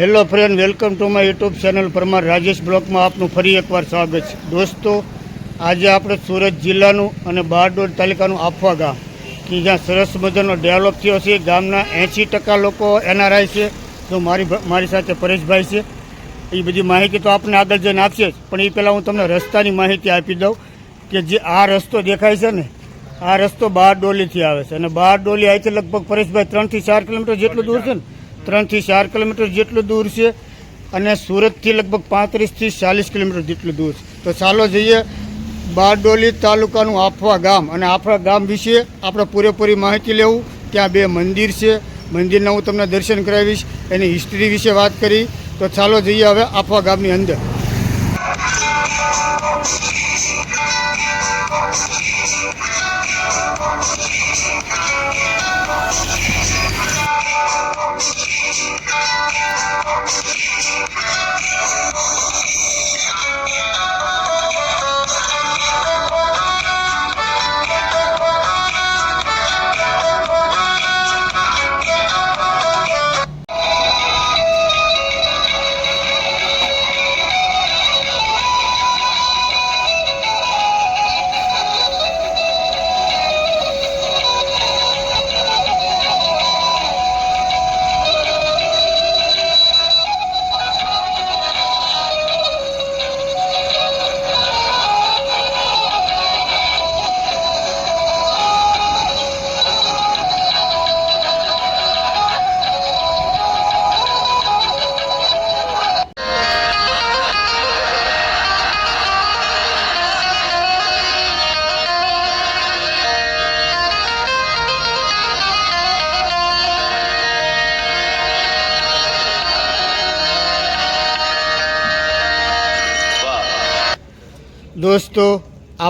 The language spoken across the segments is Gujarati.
Hello friend welcome to my YouTube channel Parmar Rajesh બ્લોકમાં આપનું ફરી એકવાર સ્વાગત છે. દોસ્તો, આજે આપણે સુરત જિલ્લાનું અને બારડોલ તાલુકાનું આફવા ગામ, કે જ્યાં સરસ મજાનો ડેવલપ થયો છે. ગામના એંસી ટકા લોકો એનઆરઆઈ છે તો મારી મારી સાથે પરેશભાઈ છે. એ બધી માહિતી તો આપને આગળ જઈને આપશે પણ એ પહેલાં હું તમને રસ્તાની માહિતી આપી દઉં, કે જે આ રસ્તો દેખાય છે ને, આ રસ્તો બારડોલીથી આવે છે. અને બારડોલી અહીંથી લગભગ પરેશભાઈ ત્રણથી ચાર કિલોમીટર જેટલું દૂર છે ને ત્રણથી ચાર કિલોમીટર જેટલું દૂર છે અને સુરતથી લગભગ પાંત્રીસથી ચાલીસ કિલોમીટર જેટલું દૂર છે. તો ચાલો જઈએ બારડોલી તાલુકાનું આફવા ગામ. અને આફવા ગામ વિશે આપણે પૂરેપૂરી માહિતી લેવું. ત્યાં બે મંદિર છે. મંદિરના હું તમને દર્શન કરાવીશ. એની હિસ્ટ્રી વિશે વાત કરી. તો ચાલો જઈએ હવે આફવા ગામની અંદર.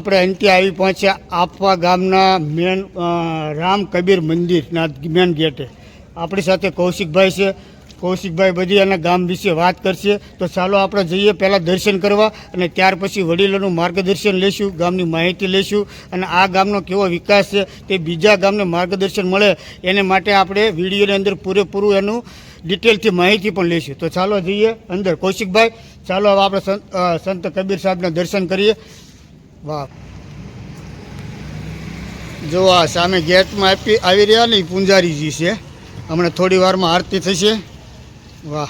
આપણે અહીંથી આવી પહોંચ્યા આપવા ગામના મેન રામ કબીર મંદિરના મેન ગેટે. આપણી સાથે કૌશિકભાઈ છે. કૌશિકભાઈ બધી એના ગામ વિશે વાત કરશે. તો ચાલો આપણે જઈએ પહેલાં દર્શન કરવા અને ત્યાર પછી વડીલોનું માર્ગદર્શન લઈશું ગામની માહિતી લઈશું અને આ ગામનો કેવો વિકાસ છે તે બીજા ગામને માર્ગદર્શન મળે એને માટે આપણે વિડીયોની અંદર પૂરેપૂરું એનું ડિટેલથી માહિતી પણ લઈશું તો ચાલો જઈએ અંદર. કૌશિકભાઈ, ચાલો હવે આપણે સંત કબીર સાહેબના દર્શન કરીએ. વાહ. જો આ સામે ગેટમાં આપી આવી રહ્યા ને પૂંજારીજી છે. હમણાં થોડી વારમાં આરતી થશે. વાહ.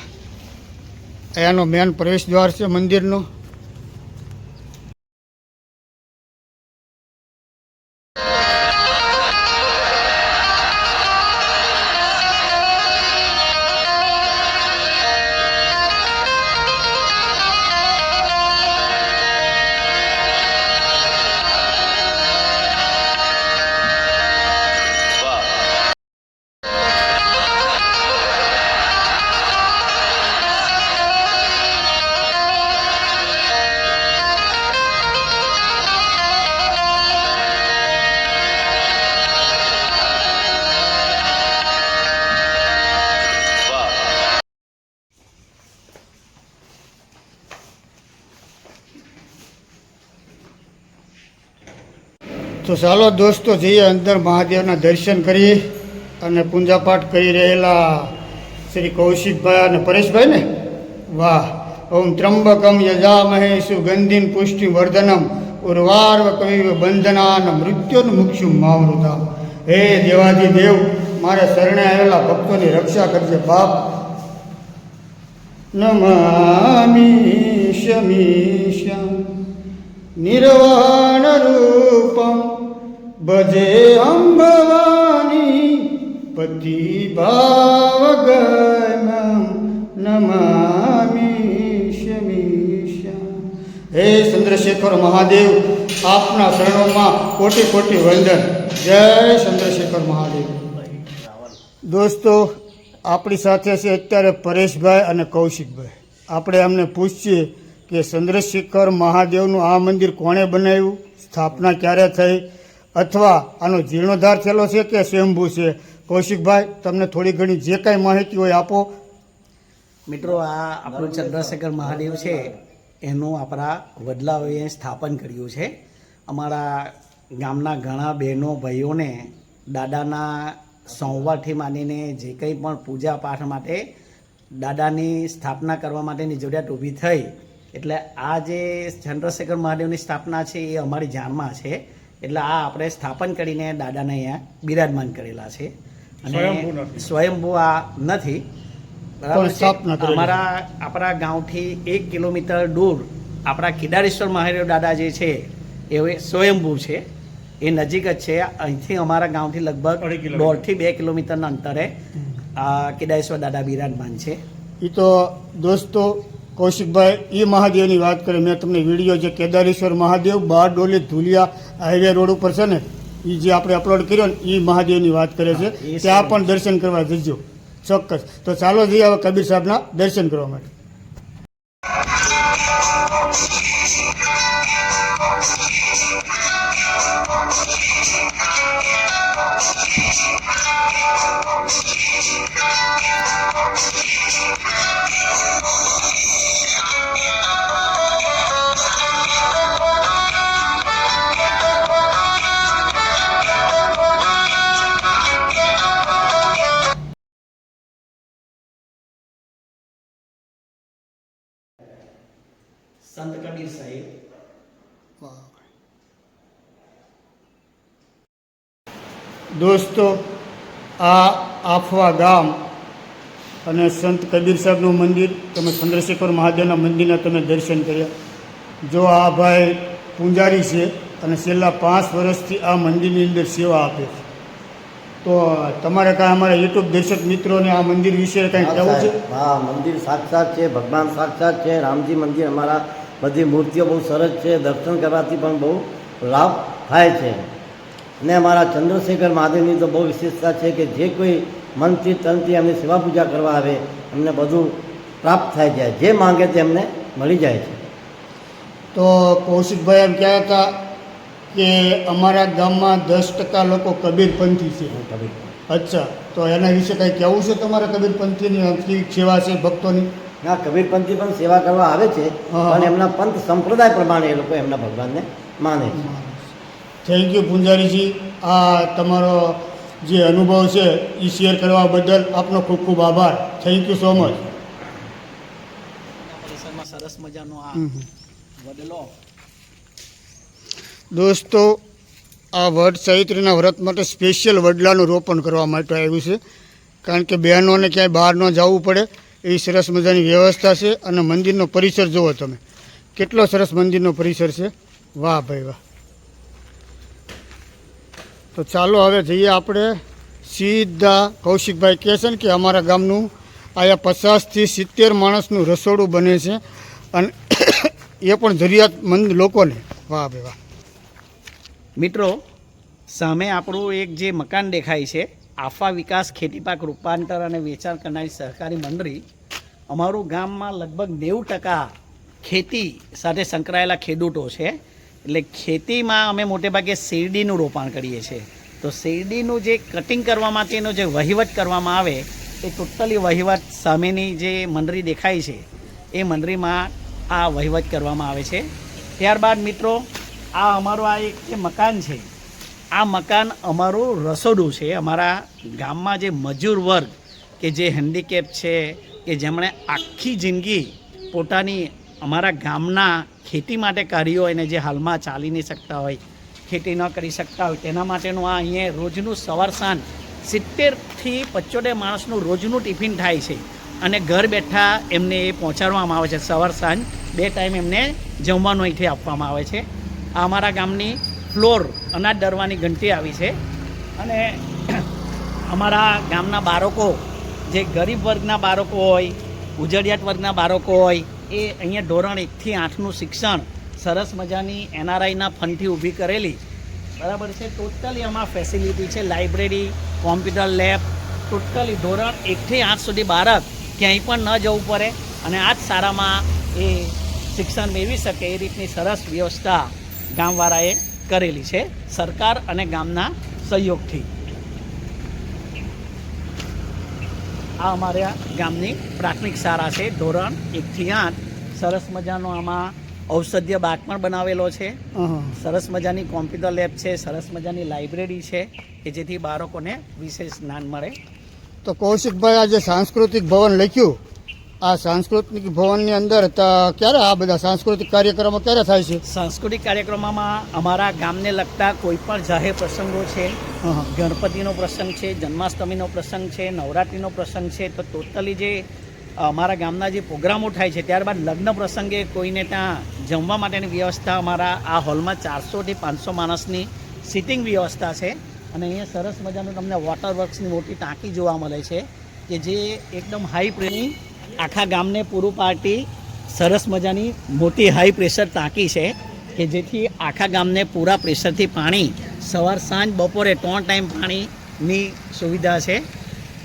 એનો મેન પ્રવેશ દ્વાર છે મંદિરનો. તો ચાલો દોસ્તો જઈએ અંદર મહાદેવના દર્શન કરીએ અને પૂજાપાઠ કરી રહેલા શ્રી કૌશિકભાઈ અને પરેશભાઈ ને વાહ, ઓમ ત્રંબકમ યજામહે સુગંધિન પુષ્ટિ વર્ધનમ ઉર્વાર્વ કવિવ બંધનાન મૃત્યુનું મુખ્યું માવૃતા હે દેવાદી દેવ, મારે શરણે આવેલા ભક્તોની રક્ષા કરજે બાપ. નમામી નિર્વાણ નિર્વાણરૂપમ ભજે અંભવાની પતિભાવગમં નમામી શમીશમ હે ચંદ્રશેખર મહાદેવ, આપના શરણોમાં કોટી કોટી વંદન. જય ચંદ્રશેખર મહાદેવ. દોસ્તો, આપણી સાથે છે અત્યારે પરેશભાઈ અને કૌશિકભાઈ. આપણે એમને પૂછીએ કે ચંદ્રશેખર મહાદેવનું આ મંદિર કોણે બનાવ્યું, સ્થાપના ક્યારે થઈ અથવા આનો જીર્ણોદ્ધાર થયેલો છે કે સ્વયંભૂ છે? કૌશિકભાઈ, તમને થોડી ઘણી જે કાંઈ માહિતી હોય આપો. મિત્રો, આ આપણું ચંદ્રશેખર મહાદેવ છે, એનું આપણા વડલાઓએ સ્થાપન કર્યું છે. અમારા ગામના ઘણા બહેનો, ભાઈઓને દાદાના સોમવારથી માંડીને જે કંઈ પણ પૂજા પાઠ માટે દાદાની સ્થાપના કરવા માટેની જરૂરિયાત ઊભી થઈ. એટલે આ જે ચંદ્રશેખર મહાદેવની સ્થાપના છે, એ અમારી જાણમાં છે. એટલે આ આપણે સ્થાપન કરીને દાદાને અહીંયા બિરાજમાન કરેલા છે. અને. સ્વયંભૂ આ નથી. બરાબર છે? અમારા આપણા ગામથી એક કિલોમીટર દૂર આપણા કેદારેશ્વર મહાદેવ દાદા જે છે એ સ્વયંભૂ છે. એ નજીક જ છે. અહીંથી અમારા ગામથી લગભગ દોઢથી બે કિલોમીટરના અંતરે આ કેદારેશ્વર દાદા બિરાજમાન છે. એ તો દોસ્તો કૌશિકભાઈ એ મહાદેવની વાત કરી મેં તમને વીડિયો જે કેદારેશ્વર મહાદેવ બારડોલી ધુલિયા હાઈવે રોડ ઉપર છે ને એ જે આપણે અપલોડ કર્યો ને એ મહાદેવની વાત કરે છે. ત્યાં પણ દર્શન કરવા જજો ચોક્કસ. તો ચાલો જઈએ હવે કબીર સાહેબના દર્શન કરવા માટે. સંત કબીર સાહેબ દોસ્તો આ આફવા ગામ અને સંત કબીર સાહેબનું મંદિર તમે ચંદ્રશેખર મહાદેવના મંદિરના તમે દર્શન કર્યા. જો આ ભાઈ પૂંજારી છે અને છેલ્લા પાંચ વર્ષથી આ મંદિરની અંદર સેવા આપે છે. તો તમારે કાંઈ અમારા યુટ્યુબ દર્શક મિત્રોને આ મંદિર વિશે કંઈ કહેવું છે? હા મંદિર સાક્ષાત છે ભગવાન સાક્ષાત છે રામજી મંદિર અમારા બધી મૂર્તિઓ બહુ સરસ છે દર્શન કરવાથી પણ બહુ લાભ થાય છે. અને અમારા ચંદ્રશેખર મહાદેવની તો બહુ વિશેષતા છે કે જે કોઈ મનથી તનથી એમની સેવા પૂજા કરવા આવે એમને બધું પ્રાપ્ત થાય જાય. જે માંગે તે એમને મળી જાય છે. તો કૌશિકભાઈ એમ કહેતા હતા કે અમારા ગામમાં દસ ટકા લોકો કબીરપંથી છે. અચ્છા તો એના વિશે કંઈ કહેવું છે તમારા કબીરપંથીની સેવા છે ભક્તોની? ના કબીરપંથી પણ સેવા કરવા આવે છે અને પણ એમના પંથ સંપ્રદાય પ્રમાણે એ લોકો એમના ભગવાનને માને છે. થેન્ક યુ પૂંજારીજી આ તમારો જે અનુભવ છે એ શેર કરવા બદલ આપનો ખૂબ ખૂબ આભાર. થેન્ક યુ સો મચ સરસ મજાનો આ વડલો. દોસ્તો આ વડ ચૈત્રના વ્રત માટે સ્પેશિયલ વડલાનું રોપણ કરવા માટે આવ્યું છે. કારણ કે બહેનોને ક્યાંય બહાર ન જવું પડે એવી સરસ મજાની વ્યવસ્થા છે અને મંદિરનો પરિસર જુઓ તમે. કેટલો સરસ મંદિરનો પરિસર છે. વાહ ભાઈ વાહ. તો ચાલો હવે જઈએ આપણે સીધા કૌશિકભાઈ કહે છે ને કે અમારા ગામનું આયા પચાસથી સિત્તેર માણસનું રસોડું બને છે અને એ પણ જરૂરિયાતમંદ લોકોને. વાહ બે વાહ. મિત્રો, સામે આપણું એક જે મકાન દેખાય છે, આફા વિકાસ ખેતી પાક રૂપાંતર અને વેચાણ કરનારી સહકારી મંડળી, અમારું ગામમાં લગભગ નેવું ટકા ખેતી સાથે સંકળાયેલા ખેડૂતો છે. એટલે ખેતીમાં અમે મોટે ભાગે શેરડીનું રોપાણ કરીએ છીએ. તો શેરડીનું જે કટિંગ કરવા માટેનો જે વહીવટ કરવામાં આવે, એ ટોટલી વહીવટ સામેની જે મંડળી દેખાય છે, એ મંડળીમાં આ વહીવટ કરવામાં આવે છે. ત્યારબાદ મિત્રો, આ અમારું આ એક જે મકાન છે, આ મકાન અમારું રસોડું છે. અમારા ગામમાં જે મજૂર વર્ગ કે જે હેન્ડીકેપ છે, કે જેમણે આખી જિંદગી પોતાની અમારા ગામના ખેતી માટે કાર્યો એને જે હાલમાં ચાલી નહીં શકતા હોય, ખેતી ન કરી શકતા હોય, તેના માટેનું આ અહીંયા રોજનું સવાર સાંજ સિત્તેરથી પચોતેર માણસનું રોજનું ટિફિન થાય છે. અને ઘર બેઠા એમને એ પહોંચાડવામાં આવે છે. સવાર સાંજ બે ટાઈમ એમને જમવાનું અહીંથી આપવામાં આવે છે. આ અમારા ગામની ફ્લોર અનાજ દરવાની ઘંટી આવી છે. અને અમારા ગામના બાળકો, જે ગરીબ વર્ગના બાળકો હોય, ઉજળિયાત વર્ગના બાળકો હોય એ અહીંયા ધોરણ એકથી આઠનું શિક્ષણ સરસ મજાની એનઆરઆઈના ફંડથી ઊભી કરેલી. બરાબર છે? ટોટલી આમાં ફેસિલિટી છે લાઇબ્રેરી કોમ્પ્યુટર લેબ ટોટલી ધોરણ એકથી આઠ સુધી બાળક ક્યાંય પણ ન જવું પડે અને આ જ શાળામાં એ શિક્ષણ મેળવી શકે એ રીતની સરસ વ્યવસ્થા ગામવાળાએ કરેલી છે સરકાર અને ગામના સહયોગથી. આ અમારા ગામની પ્રાથમિક શાળા છે ધોરણ એકથી આઠ. સરસ મજાનો આમાં ઔષધીય બાગ પણ બનાવેલો છે. સરસ મજાની કોમ્પ્યુટર લેબ છે સરસ મજાની લાઇબ્રેરી છે કે જેથી બાળકોને વિશેષ જ્ઞાન મળે. તો કૌશિકભાઈ આજે સાંસ્કૃતિક ભવન લખ્યું. આ સાંસ્કૃતિક ભવનની અંદર ક્યારે આ બધા સાંસ્કૃતિક કાર્યક્રમો ક્યારે થાય છે સાંસ્કૃતિક કાર્યક્રમમાં અમારા ગામને લગતા કોઈ પણ જાહેર પ્રસંગો છે. ગણપતિનો પ્રસંગ છે જન્માષ્ટમીનો પ્રસંગ છે નવરાત્રિનો પ્રસંગ છે તો ટોટલી જે અમારા ગામના જે પ્રોગ્રામો થાય છે ત્યારબાદ લગ્ન પ્રસંગે કોઈને ત્યાં જમવા માટેની વ્યવસ્થા અમારા આ હોલમાં ચારસોથી પાંચસો માણસની સિટિંગ વ્યવસ્થા છે અને અહીંયા સરસ મજાનું તમને વોટર વર્ક્સની મોટી ટાંકી જોવા મળે છે કે જે એકદમ હાઈ પ્રેની આખા ગામને પૂરું પાડતી સરસ મજાની મોટી હાઈ પ્રેશર ટાંકી છે કે જેથી આખા ગામને પૂરા પ્રેશરથી પાણી સવાર સાંજ, બપોરે ત્રણ ટાઈમ પાણીની સુવિધા છે.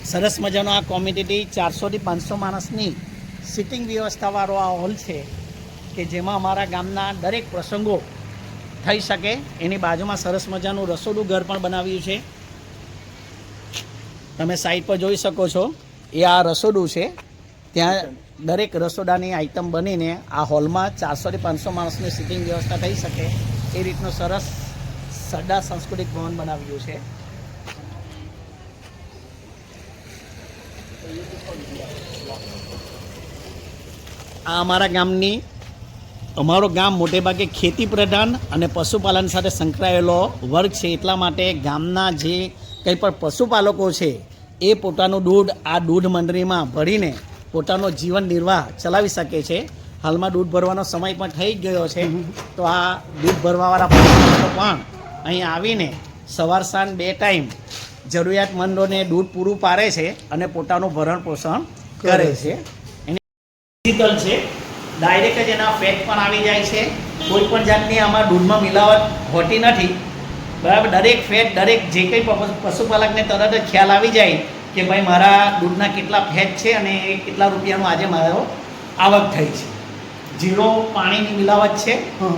સરસ મજાનો આ કોમ્યુનિટી ચારસોથી પાંચસો માણસની સિટિંગ વ્યવસ્થાવાળો આ હોલ છે કે જેમાં અમારા ગામના દરેક પ્રસંગો થઈ શકે. એની બાજુમાં સરસ મજાનું રસોડું ઘર પણ બનાવ્યું છે. તમે સાઈડ પર જોઈ શકો છો. એ આ રસોડું છે. ત્યાં દરેક રસોડાની આઇટમ બનીને આ હોલમાં ચારસોથી પાંચસો માણસની સિટિંગ વ્યવસ્થા થઈ શકે. એ રીતનું સરસ સરદાર સાંસ્કૃતિક ભવન બનાવ્યું છે. આ અમારા ગામની, અમારો ગામ મોટે ભાગે ખેતી પ્રધાન અને પશુપાલન સાથે સંકળાયેલો વર્ગ છે. એટલા માટે ગામના જે કંઈ પણ પશુપાલકો છે, એ પોતાનું દૂધ આ દૂધ મંડળીમાં ભરીને પોતાનો જીવન નિર્વાહ ચલાવી શકે છે. હાલમાં દૂધ ભરવાનો સમય પણ થઈ ગયો છે. તો આ દૂધ ભરવાવાળા પણ અહીં આવીને સવાર સાંજ બે ટાઈમ જરૂરિયાતમંદોને દૂધ પૂરું પાડે છે અને પોતાનું ભરણ પોષણ કરે છે. એની ડિજિટલ છે. ડાયરેક્ટ જ એના ફેટ પણ આવી જાય છે. કોઈ પણ જાતની આમાં દૂધમાં મિલાવટ હોતી નથી. બરાબર? દરેક ફેટ દરેક જે કંઈ પશુપાલકને તરત જ ખ્યાલ આવી જાય કે ભાઈ મારા દૂધના કેટલા ફેટ છે અને એ કેટલા રૂપિયાનો આજે મારો આવક થઈ છે ઝીરો પાણીની મિલાવટ છે હા.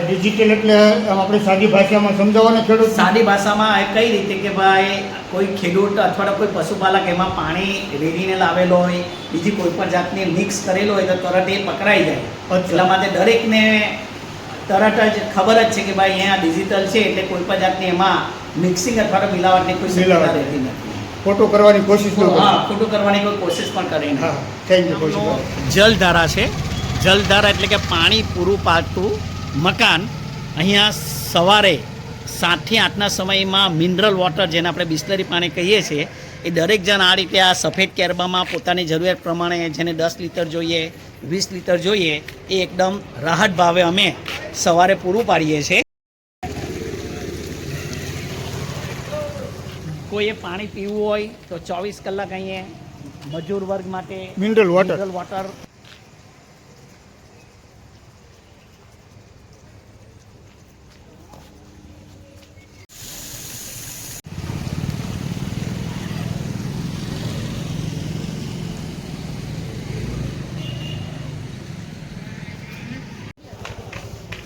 ડિજિટલ એટલે આપણે સાદી ભાષામાં સમજાવવાનો ખેડૂત સાદી ભાષામાં એ કઈ રીતે કે ભાઈ કોઈ ખેડૂત અથવા તો કોઈ પશુપાલક એમાં પાણી રેડીને લાવેલો હોય બીજી કોઈ પણ જાતની મિક્સ કરેલો હોય તો તરત એ પકડાઈ જાય. એટલા માટે દરેકને તરત જ ખબર જ છે કે ભાઈ અહીંયા ડિજિટલ છે એટલે કોઈ પણ જાતની એમાં મિક્સિંગ અથવા તો મિલાવટની કોઈ મિલાવટ. રહેતી નથી. ફોટો કરવાની કોશિશ ન હા ખોટું કરવાની કોઈ કોશિશ પણ કરી હા થેન્ક યુ જલધારા છે. જલધારા એટલે કે પાણી પૂરું પાડતું મકાન અહીંયા સવારે સાતથી આઠના સમયમાં મિનરલ વોટર જેને આપણે બિસ્લરી પાણી કહીએ છીએ એ દરેક જણ આ રીતે આ સફેદ કેરબામાં પોતાની જરૂરિયાત પ્રમાણે જેને દસ લીટર જોઈએ વીસ લીટર જોઈએ એ એકદમ રાહત ભાવે અમે સવારે પૂરું પાડીએ છીએ. કોઈએ પાણી પીવું હોય તો ચોવીસ કલાક અહીંયા મજૂર વર્ગ માટે મિનરલ વોટર મિનરલ વોટર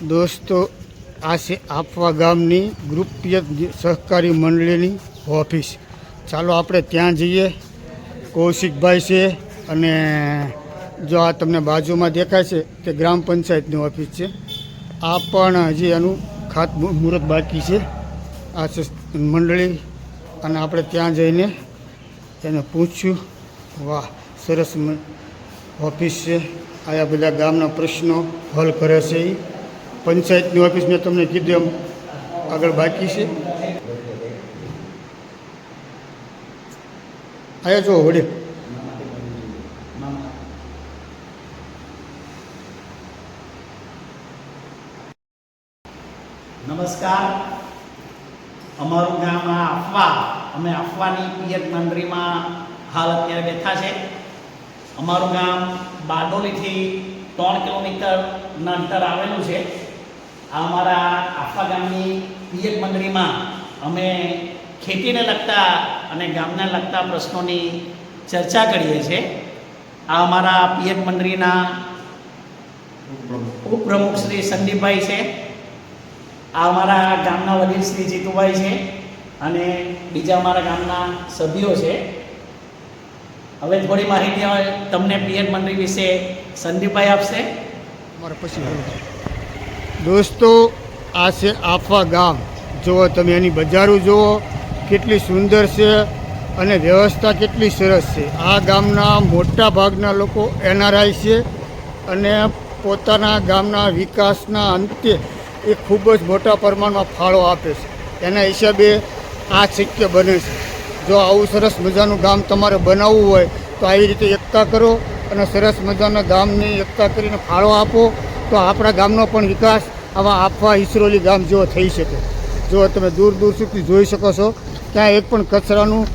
દોસ્તો આ છે આપવા ગામની ગ્રુપીય સહકારી મંડળીની ઓફિસ. ચાલો આપણે ત્યાં જઈએ. કૌશિકભાઈ છે અને જો આ તમને બાજુમાં દેખાય છે તે ગ્રામ પંચાયતની ઓફિસ છે. આ પણ હજી એનું ખાત મુહૂર્ત બાકી છે. આ મંડળી અને આપણે ત્યાં જઈને એને પૂછ્યું, વાહ, સરસ ઓફિસ છે. આયા બધા ગામના પ્રશ્નો હલ કરે છે એ પંચાયતની ઓફિસ મેં તમને કીધું એમ આગળ બાકી છે. આયા જો વડે નમસ્કાર. અમારું ગામ આ અફવા. અમે અફવાની પિયત મંડળીમાં હાલ અત્યારે બેઠા છે. અમારું ગામ બારડોલીથી ત્રણ કિલોમીટરના અંતર આવેલું છે. આ અમારા આફવા ગામની પિયત મંડળીમાં અમે ખેતીને લગતા અને ગામને લગતા પ્રશ્નોની ચર્ચા કરીએ છીએ. આ અમારા પિયત મંડળીના ઉપપ્રમુખ શ્રી સંદીપભાઈ છે. આ અમારા ગામના વડીલ શ્રી જીતુભાઈ છે અને બીજા અમારા ગામના સભ્યો છે. હવે થોડી માહિતી તમને પિયત મંડળી વિશે સંદીપભાઈ આપશે. દોસ્તો, આ છે આફા ગામ. જુઓ તમે એની બજારો જુઓ. કેટલી સુંદર છે અને વ્યવસ્થા કેટલી સરસ છે. આ ગામના મોટા ભાગના લોકો એનઆરઆઈ છે અને પોતાના ગામના વિકાસના અંતે એ ખૂબ જ મોટા પ્રમાણમાં ફાળો આપે છે. એના હિસાબે આ શક્ય બને છે. જો આવું સરસ મજાનું ગામ તમારે બનાવવું હોય તો આવી રીતે એકતા કરો અને સરસ મજાના ગામની એકતા કરીને ફાળો આપો. તો આપણા ગામનો પણ વિકાસ આવા આપવા ઈસરોલી ગામ જેવો થઈ શકે. જો તમે દૂર દૂર સુધી જોઈ શકો છો ત્યાં એક પણ કચરાનું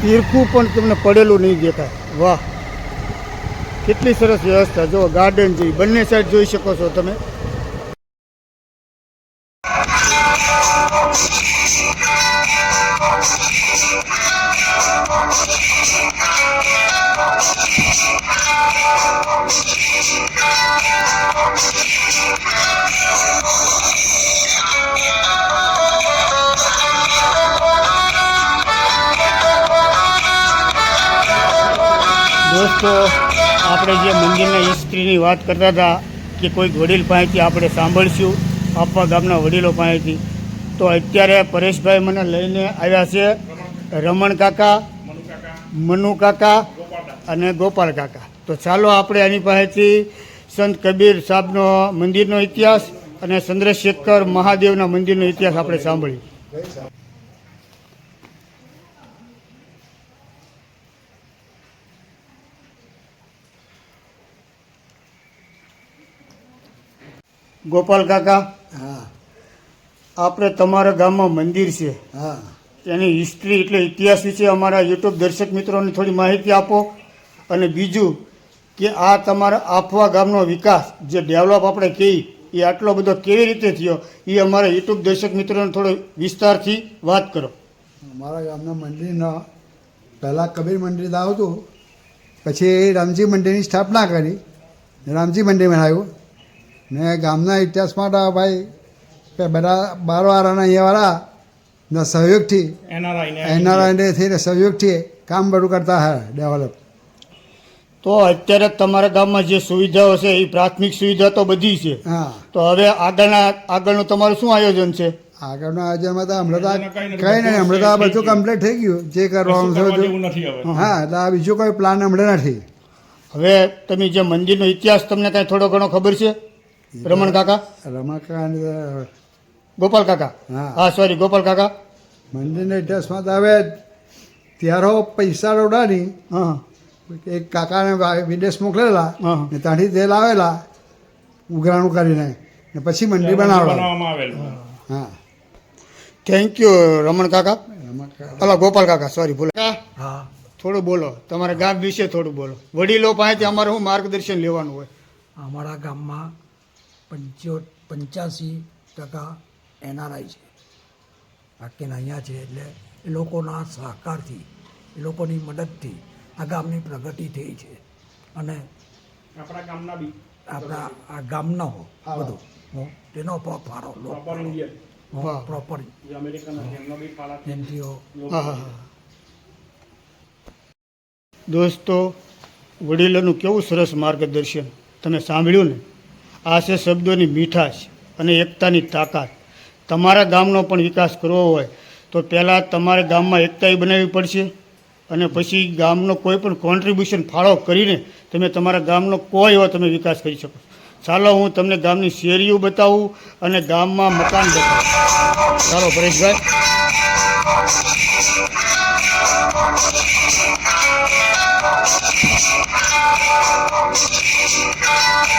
તીરખું પણ તમને પડેલું નહીં દેખાય. વાહ. કેટલી સરસ વ્યવસ્થા. જો ગાર્ડન જેવી બંને સાઈડ જોઈ શકો છો તમે. દોસ્તો આપણે જે મંદિરના હિસ્ટ્રીની વાત કરતા હતા કે કોઈક વડીલ પાસેથી આપણે સાંભળશું, આપવા ગામના વડીલો પાસેથી. તો અત્યારે પરેશભાઈ મને લઈને આવ્યા છે રમણ કાકા, મનુ કાકા અને ગોપાલ કાકા. તો ચાલો આપણે આની પાસેથી સંત કબીર સાહેબનો મંદિરનો ઇતિહાસ અને ચંદ્રશેખર મહાદેવના મંદિરનો ઇતિહાસ આપણે સાંભળીએ. ગોપાલ કાકા હા. આપણે તમારા ગામમાં મંદિર છે. હા. એની હિસ્ટ્રી એટલે ઇતિહાસ વિશે અમારા યુટ્યુબ દર્શક મિત્રોને થોડી માહિતી આપો. અને બીજું કે આ તમારા આફવા ગામનો વિકાસ જે ડેવલપ આપણે કહી એ આટલો બધો કેવી રીતે થયો એ અમારા યુટ્યુબ દર્શક મિત્રોને થોડો વિસ્તારથી વાત કરો. અમારા ગામના મંદિરના પહેલાં કબીર મંદિર દાવ હતું પછી રામજી મંદિરની સ્થાપના કરી. રામજી મંદિર બનાવ્યું ને ગામના ઇતિહાસમાં તો ભાઈ કે બધા બારવાળાના અહીંયાવાળા ના સહયોગથી થઈને સહયોગથી કામ બધું કરતા હે ડેવલપ. તો અત્યારે તમારા ગામમાં જે સુવિધાઓ છે એ પ્રાથમિક સુવિધા તો બધી છે. હા. તો હવે આગળના આગળનું તમારું શું આયોજન છે? આગળના આયોજનમાં તો હમણાં તો કંઈ નહીં હમણાં તો આ બધું કમ્પ્લીટ થઈ ગયું. જે કરવાનું છે બધું. હા એટલે આ બીજું કોઈ પ્લાન હમણાં નથી. હવે તમે જે મંદિરનો ઇતિહાસ તમને કાંઈ થોડો ઘણો ખબર છે? રમણ કાકા? રમકડાની ગોપાલ કાકા? હા. હા સોરી ગોપાલ કાકા. મંદિરના ડ્રેસમાં તો હવે ત્યારો પૈસા રોડાની હા. એક કાકાને વિદેશ મોકલેલા હા. ને ત્યાંથી તેલ આવેલા ઉઘરાણું કરીને ને પછી મંદિર બનાવેલા હા. થેન્ક યુ રમણ કાકા. અલા ગોપાલ કાકા સોરી બોલો હા. થોડું બોલો તમારા ગામ વિશે થોડું બોલો. વડીલો પાસેથી અમારે શું માર્ગદર્શન લેવાનું હોય. અમારા ગામમાં પંચો પંચ્યાસી ટકા એનઆરઆઈ છે. બાકીના અહીંયા છે એટલે એ લોકોના સહકારથી એ લોકોની મદદથી આ ગામની પ્રગતિ થઈ છે. અને આપણા ગામના બી. આપણા આ ગામનો બધું. હો, તેનો પણ ફાળો. Proper NGO. દોસ્તો વડીલોનું કેવું સરસ માર્ગદર્શન. તમે સાંભળ્યું ને? આ શબ્દોની મીઠાશ અને એકતાની તાકાત. તમારા ગામનો પણ વિકાસ કરવો હોય તો પહેલાં તમારે ગામમાં એકતાઈ બનાવવી પડશે અને પછી ગામનો કોઈ પણ કોન્ટ્રીબ્યુશન ફાળો કરીને તમે તમારા ગામનો કોઈ એવો તમે વિકાસ કરી શકો. ચાલો હું તમને ગામની શેરીઓ બતાવું અને ગામમાં મકાન બતાવું. ચાલો પરેશભાઈ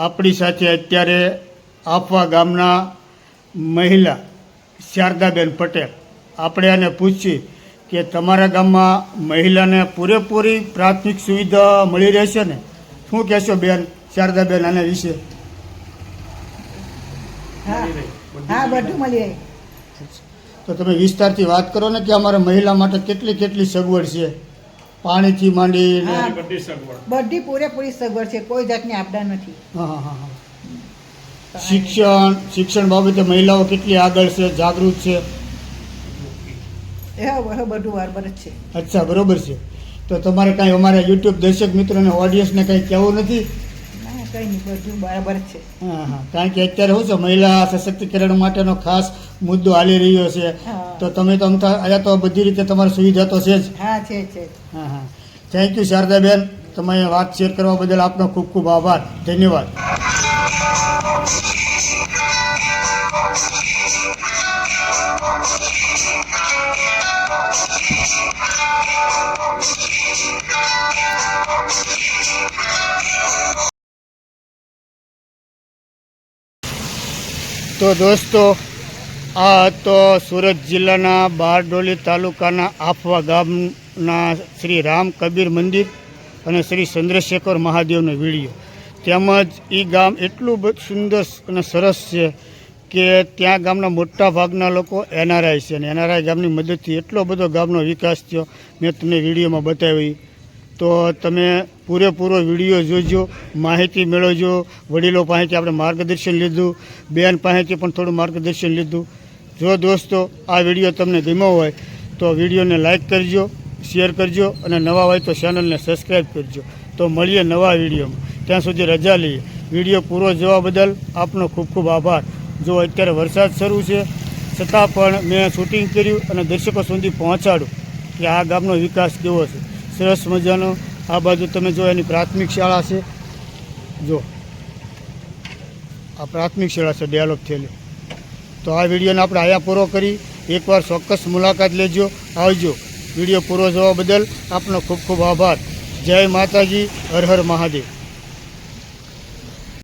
આપણી સાથે અત્યારે આફવા ગામના મહિલા શારદાબેન પટેલ. આપણે આને પૂછીએ કે તમારા ગામમાં મહિલાને પૂરેપૂરી પ્રાથમિક સુવિધા મળી રહેશે ને? શું કહેશો બેન શારદાબેન આના વિશે? હા હા બધું મળી રહે. તો તમે વિસ્તારથી વાત કરો ને કે અમારા મહિલા માટે કેટલી કેટલી સગવડ છે? પાણીથી માંડી હા. બધી પૂરેપૂરી સગવડ છે કોઈ જાતની આપડા નથી. હા હા હા હા. શિક્ષણ શિક્ષણ બાબતે મહિલાઓ કેટલી આગળ છે જાગૃત છે? એ હવે બધું બરાબર જ છે. અચ્છા બરોબર છે. તો તમારે કાંઈ અમારા યુટ્યુબ દર્શક મિત્રોને ઓડિયન્સને કાંઈ કહેવું નથી? ના કંઈ નહીં બધું બરાબર જ છે. હા હા. કારણ કે અત્યારે શું છે મહિલા સશક્તિકરણ માટેનો ખાસ મુદ્દો હાલી રહ્યો છે. તો તમે તો અમથા અહીંયા તો બધી રીતે તમારી સુવિધા તો છે જ. હા છે છે. હા હા. થેન્ક યુ શારદાબેન. તમે વાત શેર કરવા બદલ આપનો ખૂબ ખૂબ આભાર. ધન્યવાદ. તો દોસ્તો આ તો સુરત જિલ્લાના બારડોલી તાલુકાના આફવા ગામના શ્રી રામ કબીર મંદિર અને શ્રી ચંદ્રશેખર મહાદેવનો વીડિયો. તેમજ એ ગામ એટલું સુંદર અને સરસ છે કે ત્યાં ગામના મોટા ભાગના લોકો એનઆરઆઈ છે અને એનઆરઆઈ ગામની મદદથી એટલો બધો ગામનો વિકાસ થયો. મેં તમને વિડીયોમાં બતાવી. તો તમે પૂરેપૂરો વીડિયો જોજો, માહિતી મેળવજો. વડીલો પાસેથી આપણે માર્ગદર્શન લીધું, બેન પાસેથી પણ થોડું માર્ગદર્શન લીધું. જો દોસ્તો આ વીડિયો તમને ગમ્યો હોય તો વિડીયોને લાઇક કરજો, શેર કરજો અને નવા હોય તો ચેનલને સબસ્ક્રાઈબ કરજો. તો મળીએ નવા વિડીયોમાં. ત્યાં સુધી રજા લઈએ. વીડિયો પૂરો જોવા બદલ આપનો ખૂબ ખૂબ આભાર. જો અત્યારે વરસાદ શરૂ છે, છતાં પણ મેં શૂટિંગ કર્યું અને દર્શકો સુધી પહોંચાડું કે આ ગામનો વિકાસ કેવો છે. સરસ મજાનો. આ બાજુ તમે જો એની પ્રાથમિક શાળા છે. જો. આ પ્રાથમિક શાળા છે ડેવલપ થયેલી. તો આ વિડીયોને આપણે આયા પૂરો કરી. એકવાર ચોક્કસ મુલાકાત લેજો. આવજો. વીડિયો પૂરો જોવા બદલ આપનો ખૂબ ખૂબ આભાર. જય માતાજી. હર હર મહાદેવ.